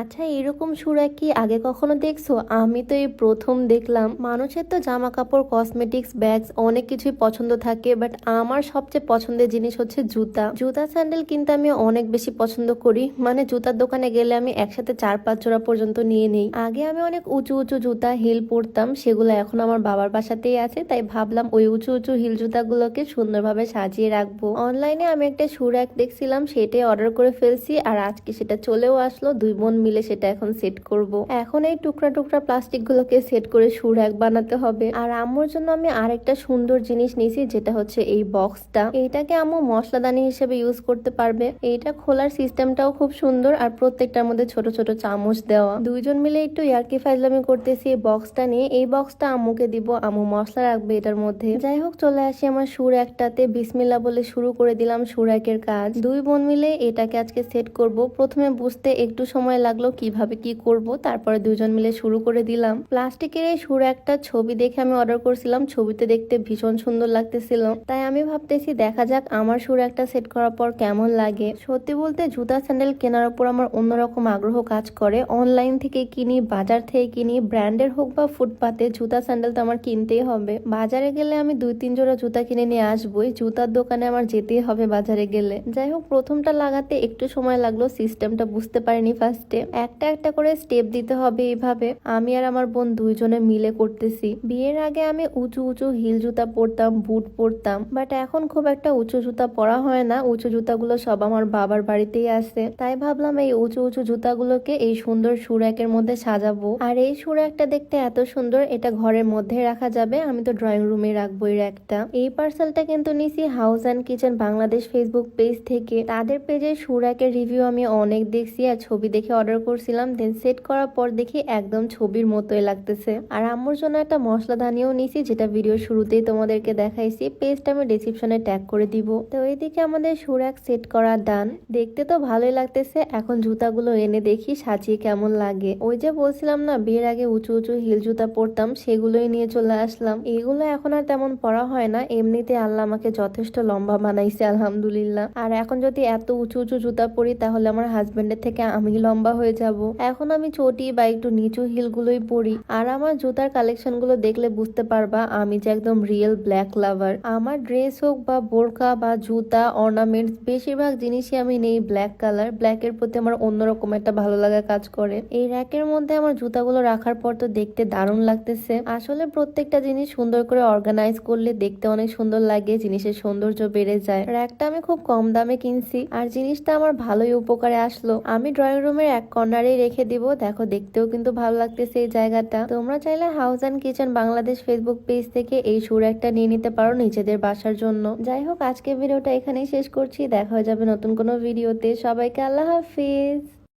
আচ্ছা এরকম সুরা কি আগে কখনো দেখছ? আমি তো এই প্রথম দেখলাম। মানুষের তো জামা কাপড় কসমেটিক্স ব্যাগস অনেক কিছুই পছন্দ থাকে বাট আমার সবচেয়ে পছন্দের জিনিস হচ্ছে জুতা। জুতা স্যান্ডেল কিন্তু আমি অনেক বেশি পছন্দ করি। মানে জুতার দোকানে গেলে আমি একসাথে চার পাঁচ জোড়া পর্যন্ত নিয়ে নেই। আগে আমি অনেক উঁচু উঁচু জুতা হিল পরতাম। সেগুলো এখন আমার বাবার বাসাতেই আছে, তাই ভাবলাম ওই উঁচু উঁচু হিল জুতাগুলোকে সুন্দরভাবে সাজিয়ে রাখব। অনলাইনে আমি একটা শু র্যাক দেখছিলাম, সেটাই অর্ডার করে ফেলছি, আর আজকে সেটা চলেও আসলো। দুই বোন মিলে সেটা এখন সেট করব। এখন এই টুকরা টুকরা প্লাস্টিক গুলোকে সেট করে সুর এক বানাতে হবে। আর আম্মুর জন্য আমি আরেকটা সুন্দর জিনিস নিয়েছি, যেটা হচ্ছে এই বক্সটা এইটাকে আম্মু মশলাদানি হিসেবে ইউজ করতে পারবে। এইটা খোলার সিস্টেমটাও খুব সুন্দর আর প্রত্যেকটার মধ্যে ছোট ছোট চামচ দেওয়া। দুইজন মিলে একটু ইয়ার্কি ফাজলামি করতেছি এই বক্সটা নিয়ে। এই বক্সটা আম্মুকে দিব, আম্মু মশলা রাখবে এটার মধ্যে। যাই হোক, চলে আসি আমার সুর একটাতে। বিসমিল্লা বলে শুরু করে দিলাম সুর একের কাজ। দুই বোন মিলে এটাকে আজকে সেট করব। প্রথমে বুঝতে একটু সময় লাগল, কীভাবে কি করব, তারপরে দুজন মিলে শুরু করে দিলাম। প্লাস্টিকের এই সুর একটা ছবি দেখে আমি অর্ডার করছিলাম। ছবিতে দেখতে ভীষণ সুন্দর লাগতেছিল। তাই আমি ভাবতেছি, দেখা যাক আমার সুর একটা সেট করার পর কেমন লাগে। সত্যি বলতে, জুতা স্যান্ডেল কেনার উপর আমার অন্যরকম আগ্রহ কাজ করে। অনলাইন থেকে কিনি, বাজার থেকে কিনি ব্র্যান্ডের হোক বা ফুটপাতে, জুতা স্যান্ডেল তো আমার কিনতেই হবে। বাজারে গেলে আমি দুই, তিন জোড়া জুতা কিনে নিয়ে আসবোই। জুতার দোকানে আমার যেতেই হবে বাজারে গেলে। যাই হোক, প্রথমটা লাগাতে একটু সময় লাগল সিস্টেমটা বুঝতে পারিনি ফার্স্টে একটা একটা করে স্টেপ দিতে হবে এইভাবে। আমি আর আমার বোন দুইজনে মিলে করতেছি। বিয়ের আগে আমি উঁচু উঁচু হিল জুতা পরতাম, বুট পরতাম। বাট এখন খুব একটা উঁচু জুতা পরা হয় না। উঁচু জুতাগুলো সব আমার বাবার বাড়িতেই আছে। তাই ভাবলাম এই উঁচু উঁচু জুতাগুলোকে এই সুন্দর সুরাকের মধ্যে সাজাবো। আর এই সুরাকটা দেখতে এত সুন্দর, এটা ঘরের মধ্যে রাখা যাবে। আমি তো ড্রয়িং রুমে রাখব এই র্যাকটা এই পার্সেলটা কিন্তু নিছি house and kitchen Bangladesh Facebook page থেকে। তাদের পেজে সুরাকের রিভিউ আমি অনেক দেখছি আর ছবি দেখে অর্ডার করছিলাম দেন সেট করার পর দেখি একদম ছবির মতোই লাগতেছে। আর আম্মুর জন্য একটা মশলা দানিও নিছি, যেটা ভিডিও শুরুতেই তোমাদেরকে দেখাইছি পেজটা আমি ডিসক্রিপশনে ট্যাগ করে দিব। তো এইদিকে আমাদের সুরাক সেট করা ডান দেখতে তো ভালোই লাগতেছে, এখন জুতাগুলো এনে দেখি সাজিয়ে কেমন লাগে। ওই যে বলছিলাম না, বিয়ের আগে উঁচু উঁচু হিল জুতা পরতাম, সেগুলোই নিয়ে চলে আসলাম। এগুলো এখন আর তেমন পরা হয় না, এমনিতে আল্লাহ আমাকে যথেষ্ট লম্বা বানাইছে, আলহামদুলিল্লাহ। আর এখন যদি এত উঁচু উঁচু জুতা পরি, তাহলে আমার হাজবেন্ডের থেকে আমি লম্বা হয়ে যাব। এখন আমি চটি বা একটু নিচু হিল গুলোই পরি। আর আমার জুতার কালেকশনগুলো দেখলে বুঝতে পারবা, আমি যে একদম রিয়েল ব্ল্যাক লাভার আমার ড্রেস হোক বা বোরকা বা জুতা অর্নামেন্টস বেশিরভাগ জিনিসই আমি নেই ব্ল্যাক কালার ব্ল্যাকের প্রতি আমার অন্যরকম একটা ভালো লাগা কাজ করে। এই র্যাকের মধ্যে আমার জুতাগুলো রাখার পর তো দেখতে দারুণ লাগতেছে। আসলে প্রত্যেকটা জিনিস সুন্দর করে অর্গানাইজ করলে দেখতে অনেক সুন্দর লাগে, জিনিসের সৌন্দর্য বেড়ে যায়। র্যাকটা আমি খুব কম দামে কিনছি, আর জিনিসটা আমার ভালোই উপকারে আসলো। আমি ড্রয়িং রুমের এক কর্নারেই রেখে দিব। দেখো, দেখতেও কিন্তু ভালো লাগতেছে এই জায়গাটা। তোমরা চাইলে house and kitchen Bangladesh Facebook page থেকে এই সুর একটা নিয়ে নিতে পারো নিজেদের বাসার জন্য। যাই হোক আজকে ভিডিওটা এখানেই শেষ করছি। দেখা যাবে নতুন কোনো ভিডিওতে। সবাইকে আল্লাহ হাফিজ।